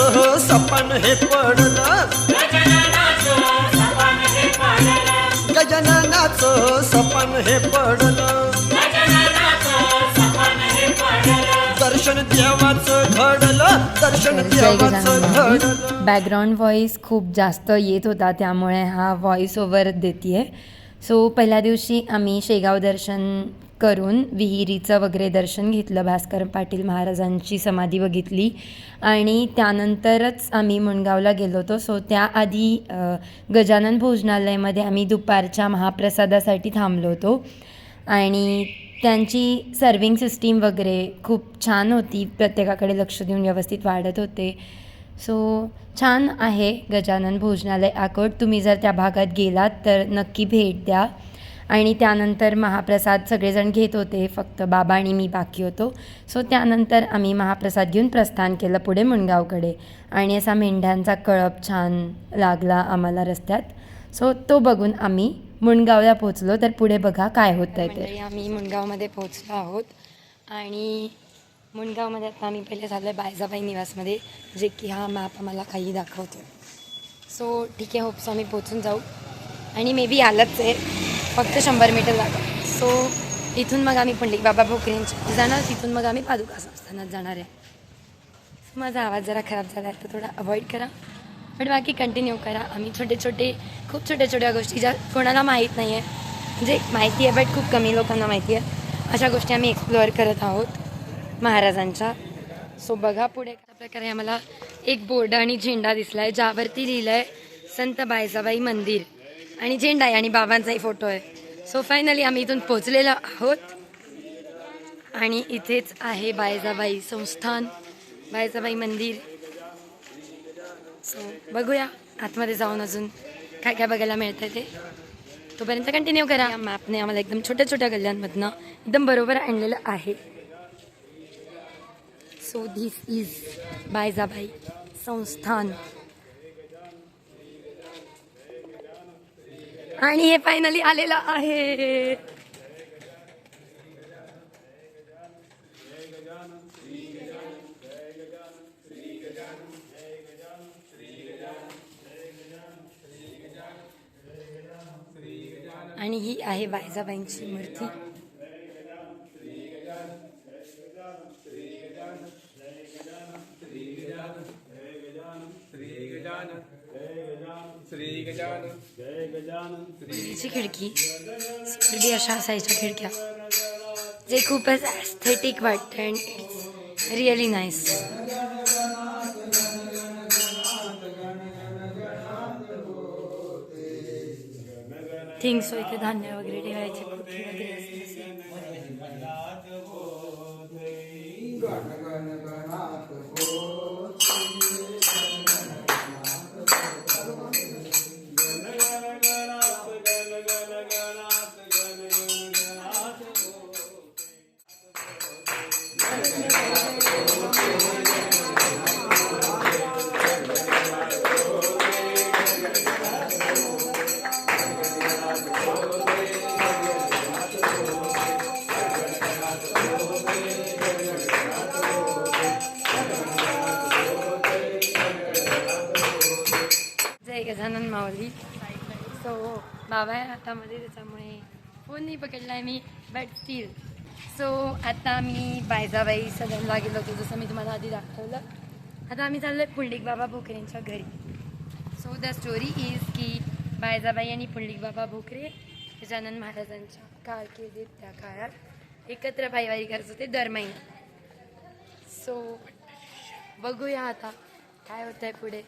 सपन हे पडलं. गजाननाचं सपन हे पडलं. दर्शन देवाचं घडलं. दर्शन देवाचं घडलं. बॅकग्राऊंड व्हॉईस खूप जास्त येत होता त्यामुळे हा व्हॉईस ओव्हर देते सो पहिल्या दिवशी आम्ही शेगाव दर्शन करून विहिरीचं वगैरे दर्शन घेतलं भास्कर पाटील महाराजांची समाधी बघितली. आणि त्यानंतरच आम्ही मुणगावला गेलो होतो. सो त्याआधी गजानन भोजनालयामध्ये आम्ही दुपारच्या महाप्रसादासाठी थांबलो होतो. आणि त्यांची सर्विंग सिस्टीम वगैरे खूप छान होती. प्रत्येकाकडे लक्ष देऊन व्यवस्थित वाढत होते. सो छान आहे गजानन भोजनालय आकोट. तुम्ही जर त्या भागात गेलात तर नक्की भेट द्या. आणि त्यानंतर महाप्रसाद सगळेजण घेत होते फक्त बाबा आणि मी बाकी होतो. सो त्यानंतर आम्ही महाप्रसाद घेऊन प्रस्थान केलं पुढे मुणगावकडे आणि असा मेंढ्यांचा कळप छान लागला आम्हाला रस्त्यात. सो तो बघून आम्ही मुणगावला पोचलो तर पुढे बघा काय होत आहे ते आम्ही मुणगावमध्ये पोचलो आहोत. आणि मुणगावमध्ये आता आम्ही पहिले झालं बायजाबाई निवासमध्ये जे की हा मॅप आम्हाला काही दाखवतो सो ठीक आहे होप्स आम्ही पोचून जाऊ. आणि मे बी आलंच आहे. फक्त शंभर मीटर लागत सो इथून मग आम्ही पंडित बाबा भोकरेंच्या जाणार तिथून मग आम्ही पादुका संस्थानात जाणार आहे. माझा आवाज जरा खराब झाला आहे तर थोडा अवॉइड करा. बट बाकी कंटिन्यू करा. आम्ही छोटे छोटे खूप छोट्या छोट्या गोष्टी ज्या कोणाला माहीत नाही आहे म्हणजे माहिती आहे बट खूप कमी लोकांना माहिती आहे. अशा गोष्टी आम्ही एक्सप्लोअर करत आहोत महाराजांच्या. सो बघा पुढे. अशा प्रकारे आम्हाला एक बोर्ड आणि झेंडा दिसला आहे ज्यावरती लिहिलं आहे संत बायजाबाई मंदिर. आणि झेंडा आहे आणि बाबांचाही फोटो आहे. सो फायनली आम्ही इथून पोचलेलो आहोत. आणि इथेच आहे बायजाबाई संस्थान बायजाबाई मंदिर. सो बघूया आतमध्ये जाऊन अजून काय काय बघायला मिळतं ते. तोपर्यंत कंटिन्यू करा. या मॅपने आम्हाला एकदम छोट्या छोट्या गल्ल्यांमधनं एकदम बरोबर आणलेलं आहे. सो धिस इज बायजाबाई संस्थान. आणि हे फायनली आलेलं आहे आणि ही आहे बायजाबाईंची मूर्ती श्री गजान श्री गजान पूर्वीची खिडकी. पूर्वी अशा असायच्या खिडक्या. जे खूपच ॲस्थेटिक वाटतं and it's really nice thing so इथे धान्य वगैरे ठेवायचे सो हो. बाबा आहे हातामध्ये त्याच्यामुळे फोन नाही पकडला आहे मी बट स्टील सो आता मी बायजाबाई सगळ्यांना गेलो होतो जसं मी तुम्हाला आधी दाखवलं. आता आम्ही चाललो आहे पुंडलिक बाबा भोकरेंच्या घरी. सो द स्टोरी इज की बायजाबाई आणि पुंडलिक बाबा भोकरे गजानन महाराजांच्या कारकिर्दीत त्या काळात एकत्र भाईवारी करत होते दर महिन्यात सो बघूया आता काय होतं आहे पुढे.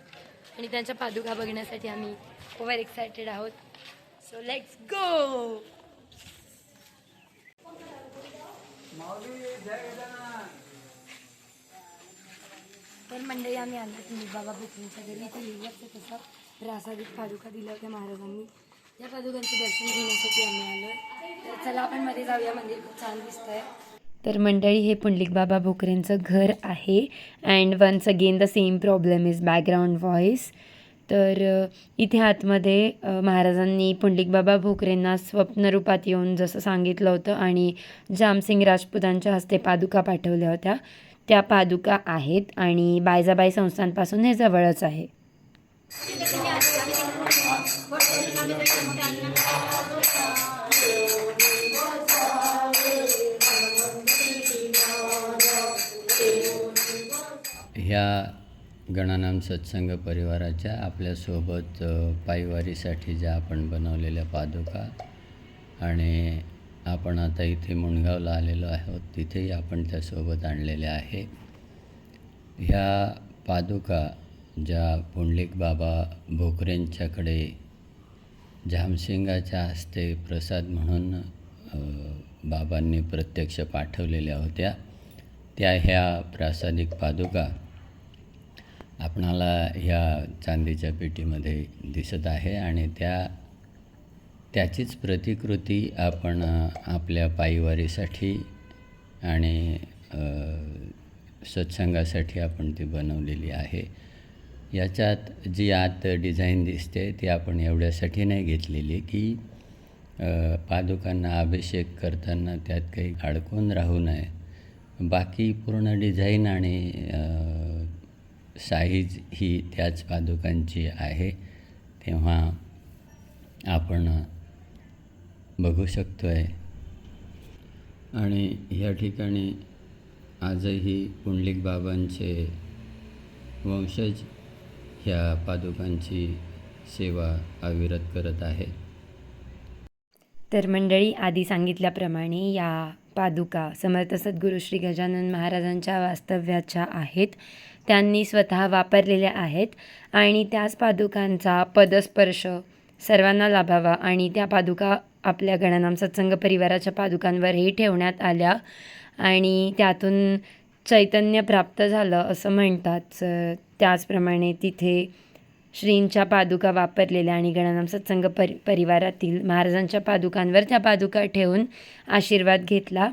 आणि त्यांच्या पादुका बघण्यासाठी आम्ही ओव्हर एक्सायटेड आहोत. सो लेट्स गो तर मंडळी आम्ही आलो तुम्ही बाबा भुकणीच्या घरी. इथे लिहिलंच आहे तसं. प्रासादिक पादुका दिल्या होत्या महाराजांनी. या पादुकांचं दर्शन घेण्यासाठी आम्ही आलो तर चला आपण मध्ये जाऊया. मंदिर खूप छान दिसतंय. तर मंडळी हे पुंडलिक बाबा भोकरेंचं घर आहे. And once again the same problem is background voice तर इथे आतमध्ये महाराजांनी पुंडलिक बाबा भोकरेंना स्वप्नरूपात येऊन जसं सांगितलं होतं आणि जामसिंग राजपूतांच्या हस्ते पादुका पाठवल्या होत्या त्या पादुका आहेत आणि बायजाबाई संस्थांपासून हे जवळच आहे. ह्या गणानाम सत्संग परिवाराच्या आपल्यासोबत पायवारीसाठी ज्या आपण बनवलेल्या पादुका आणि आपण आता इथे मुणगावला आलेलो आहोत तिथेही आपण त्यासोबत आणलेल्या आहे. ह्या पादुका ज्या पुंडलिक बाबा भोकरेंच्याकडे झामसिंगाच्या हस्ते प्रसाद म्हणून बाबांनी प्रत्यक्ष पाठवलेल्या होत्या त्या ह्या प्रासादिक पादुका आपणाला ह्या चांदीच्या पेटीमध्ये दिसत आहे आणि त्या त्याचीच प्रतिकृती आपण आपल्या पायीवारीसाठी आणि सत्संगासाठी आपण ती बनवलेली आहे. याच्यात जी आत डिझाईन दिसते ती आपण एवढ्यासाठी नाही घेतलेली की पादुकांना अभिषेक करताना त्यात काही अडकून राहू नये. बाकी पूर्ण डिझाईन आणि साईज ही त्याच पादुकांची आहे तेव्हा आपण बघू शकतो आहे आणि या ठिकाणी आजही पुंडलिक बाबांचे वंशज ह्या पादुकांची सेवा अविरत करत आहेत. तर मंडळी आधी सांगितल्याप्रमाणे या पादुका समर्थ सद्गुरू श्री गजानन महाराजांच्या वास्तव्याच्या आहेत. त्यांनी स्वतः वापरलेल्या आहेत आणि त्याच पादुकांचा पदस्पर्श सर्वांना लाभावा आणि त्या पादुका आपल्या गणनाम सत्संग परिवाराच्या पादुकांवरही ठेवण्यात आल्या आणि त्यातून चैतन्य प्राप्त झालं असं म्हणतात. त्याचप्रमाणे तिथे श्रींच्या पादुका वापरलेल्या आणि गणनाम सत्संग परि परिवारातील महाराजांच्या पादुकांवर त्या पादुका ठेवून आशीर्वाद घेतला.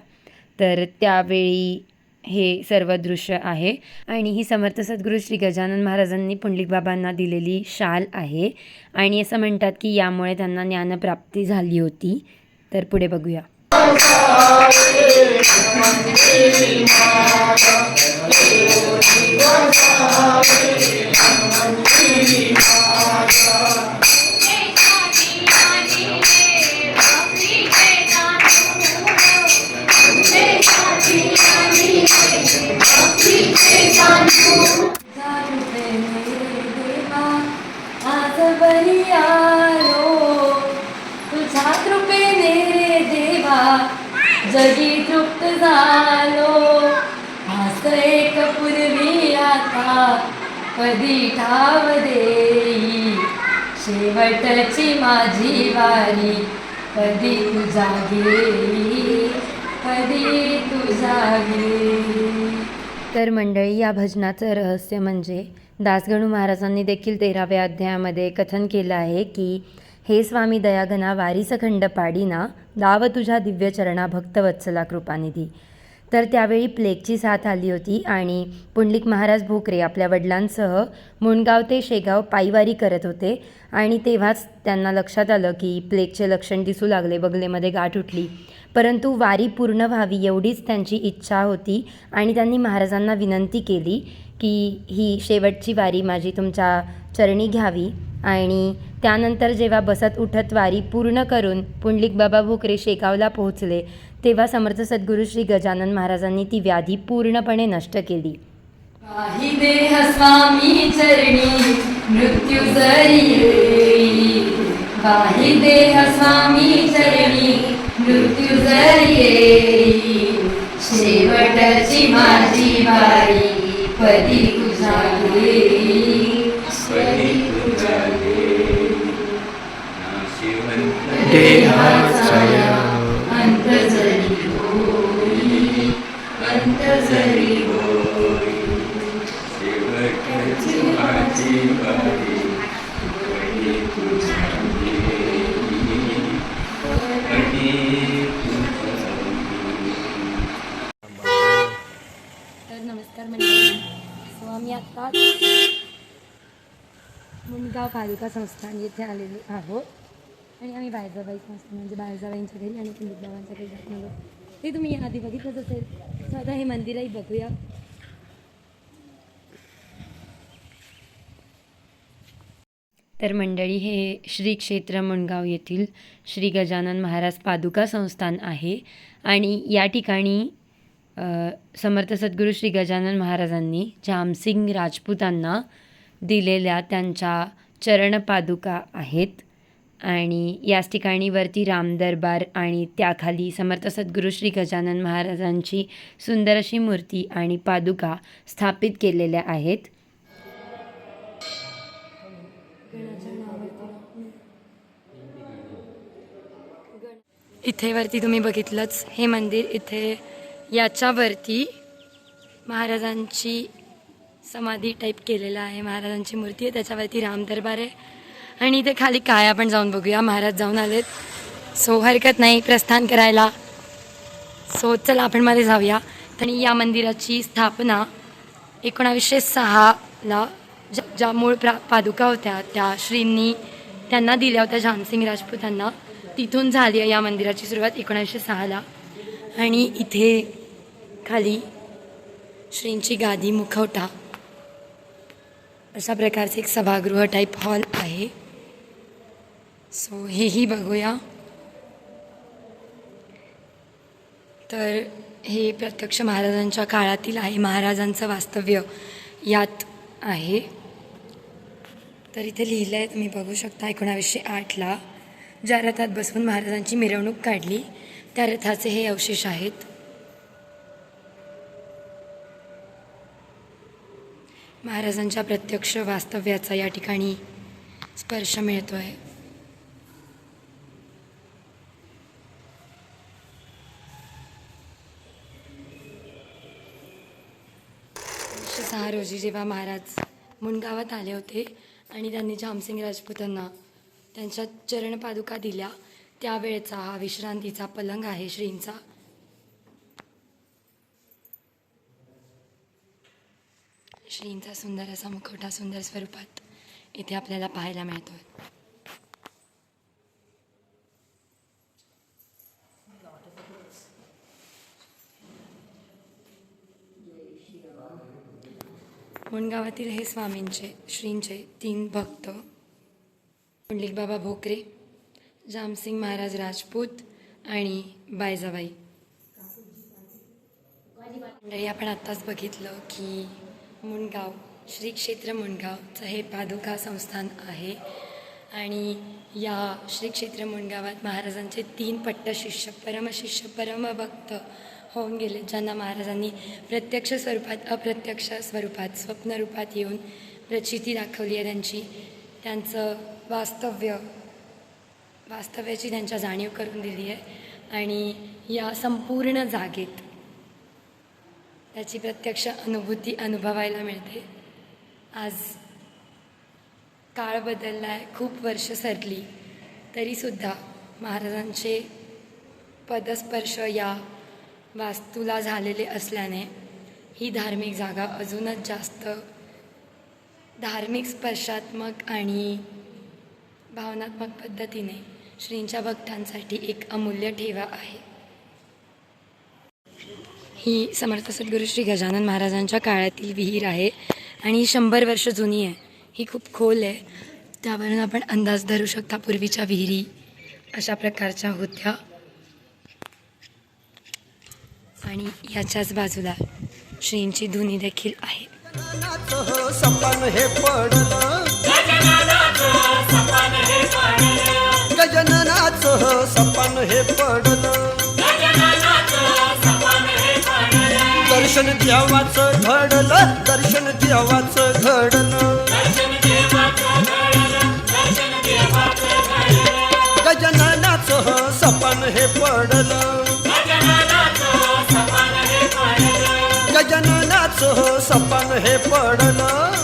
तर त्यावेळी हे सर्व दृश्य आहे. आणि ही समर्थ सद्गुरू श्री गजानन महाराजांनी पुंडलिक बाबांना दिलेली शाल आहे. आणि असं म्हणतात की यामुळे त्यांना ज्ञानप्राप्ती झाली होती. तर पुढे बघूया. जगी तृप्त झालो. हास एक पूर्वी आता कधी ठाव देई. शेवटची माझी वारी कधी तुझा घेई? कधी तुझा घेई? तर मंडळी या भजनाचं रहस्य म्हणजे दासगणू महाराजांनी देखील तेराव्या अध्यायामध्ये कथन केलं आहे की हे स्वामी दयाघना वारीस खंड पाडीना दाव तुझ्या दिव्यचरणा भक्तवत्सला कृपानिधी. तर त्यावेळी प्लेगची साथ आली होती आणि पुंडलिक महाराज भोकरे आपल्या वडिलांसह मुणगाव ते शेगाव पायवारी करत होते आणि तेव्हाच त्यांना लक्षात आलं की प्लेगचे लक्षण दिसू लागले बगलेमध्ये गाठ उठली. परंतु वारी पूर्ण व्हावी एवढीच त्यांची इच्छा होती आणि त्यांनी महाराजांना विनंती केली की ही शेवटची वारी माझी तुमच्या चरणी घ्यावी. आणि त्यानंतर जेव्हा बसत उठत वारी पूर्ण करून पुंडलिक बाबा भोकरे शेगावला पोहोचले तेव्हा समर्थ सद्गुरू श्री गजानन महाराजांनी ती व्याधी पूर्णपणे नष्ट केली. देह स्वामी चरणी मृत्यू जरी देह स्वामी चरणी मृत्यू शेवटची माझी वारी पदी तुझा तर नमस्कार मंडळी. आम्ही पालिका संस्थान येथे आलेलो आहोत. आणि आम्ही बाळजाबाई संस्थान म्हणजे बाळजाबाईंच्या घरी आणि कुंडलिक बाबांच्या घरी जात आलो ते तुम्ही आधी बघितलंच असेल. स्वतः हे मंदिरही बघूया. तर मंडळी हे श्री क्षेत्र मुणगाव येथील श्री गजानन महाराज पादुका संस्थान आहे. आणि या ठिकाणी समर्थ सद्गुरू श्री गजानन महाराजांनी जामसिंग राजपूतांना दिलेल्या त्यांच्या चरणपादुका आहेत. आणि याच ठिकाणी वरती रामदरबार आणि त्याखाली समर्थ सद्गुरू श्री गजानन महाराजांची सुंदर अशी मूर्ती आणि पादुका स्थापित केलेल्या आहेत. इथे वरती तुम्ही बघितलंच हे मंदिर इथे याच्यावरती महाराजांची समाधी टाईप केलेलं आहे. महाराजांची मूर्ती आहे त्याच्यावरती रामदरबार आहे. आणि इथे खाली काय आपण जाऊन बघूया. महाराज जाऊन आलेत. सो हरकत नाही प्रस्थान करायला. सो चला आपण मध्ये जाऊया. आणि या मंदिराची स्थापना एकोणावीसशे सहाला ज्या ज्या मूळ प्रा पादुका होत्या त्या श्रींनी त्यांना दिल्या होत्या झामसिंग राजपूतांना तिथून झाली आहे या मंदिराची सुरुवात एकोणीसशे सहाला. आणि इथे खाली श्रींची गादी मुखवटा. अशा प्रकारचे एक सभागृह टाईप हॉल आहे. सो हेही बघूया. तर हे प्रत्यक्ष महाराजांच्या काळातील आहे महाराजांचं वास्तव्य यात आहे. तर इथे लिहिलं आहे तुम्ही बघू शकता एकोणावीसशे आठला ज्या रथात बसून महाराजांची मिरवणूक काढली त्या रथाचे हे अवशेष आहेत. महाराजांच्या प्रत्यक्ष वास्तव्याचा या ठिकाणी स्पर्श मिळतो आहे सहा रोजी जेव्हा महाराज मुणगावात आले होते आणि त्यांनी जामसिंग राजपूतांना त्यांच्या चरणपादुका दिल्या. त्यावेळेचा हा विश्रांतीचा पलंग आहे श्रींचा. श्रींचा सुंदर असा मुखवटा सुंदर स्वरूपात इथे आपल्याला पाहायला मिळतो मुणगावातील हे स्वामींचे श्रींचे तीन भक्त पुंडलिक बाबा भोकरे जामसिंग महाराज राजपूत आणि बायजाबाई. मंडळी आपण आत्ताच बघितलं की मुणगाव श्री क्षेत्र मुणगावचं हे पादुका संस्थान आहे. आणि या श्री क्षेत्र मुणगावात महाराजांचे तीन पट्ट शिष्य परमशिष्य परमभक्त होऊन गेले ज्यांना महाराजांनी प्रत्यक्ष स्वरूपात अप्रत्यक्ष स्वरूपात स्वप्नरूपात येऊन प्रचिती दाखवली आहे त्यांची. त्यांचं वास्तव्य वास्तव्याची त्यांच्या जाणीव करून दिली आहे. आणि या संपूर्ण जागेत त्याची प्रत्यक्ष अनुभूती अनुभवायला मिळते. आज काळ बदलला आहे खूप वर्ष सरली तरीसुद्धा महाराजांचे पदस्पर्श या वास्तूला झालेले असल्याने ही धार्मिक जागा अजूनच जास्त धार्मिक स्पर्शात्मक आणि भावनात्मक पद्धतीने श्रींच्या भक्तांसाठी एक अमूल्य ठेवा आहे. ही समर्थ सद्गुरू श्री गजानन महाराजांच्या काळातील विहीर आहे आणि ही शंभर वर्ष जुनी आहे. ही खूप खोल आहे. त्यावरून आपण अंदाज धरू शकता पूर्वीच्या विहिरी अशा प्रकारच्या होत्या. आणि याच्याच बाजूला श्रींची धुनी देखील आहे. गजाननाचं सपन हे पडलं. हे दर्शन देवाचं घडलं दर्शन देवाचं घडलं. गजाननाचं सपन हे पडलं. गजाननाचं सपन हे पडलं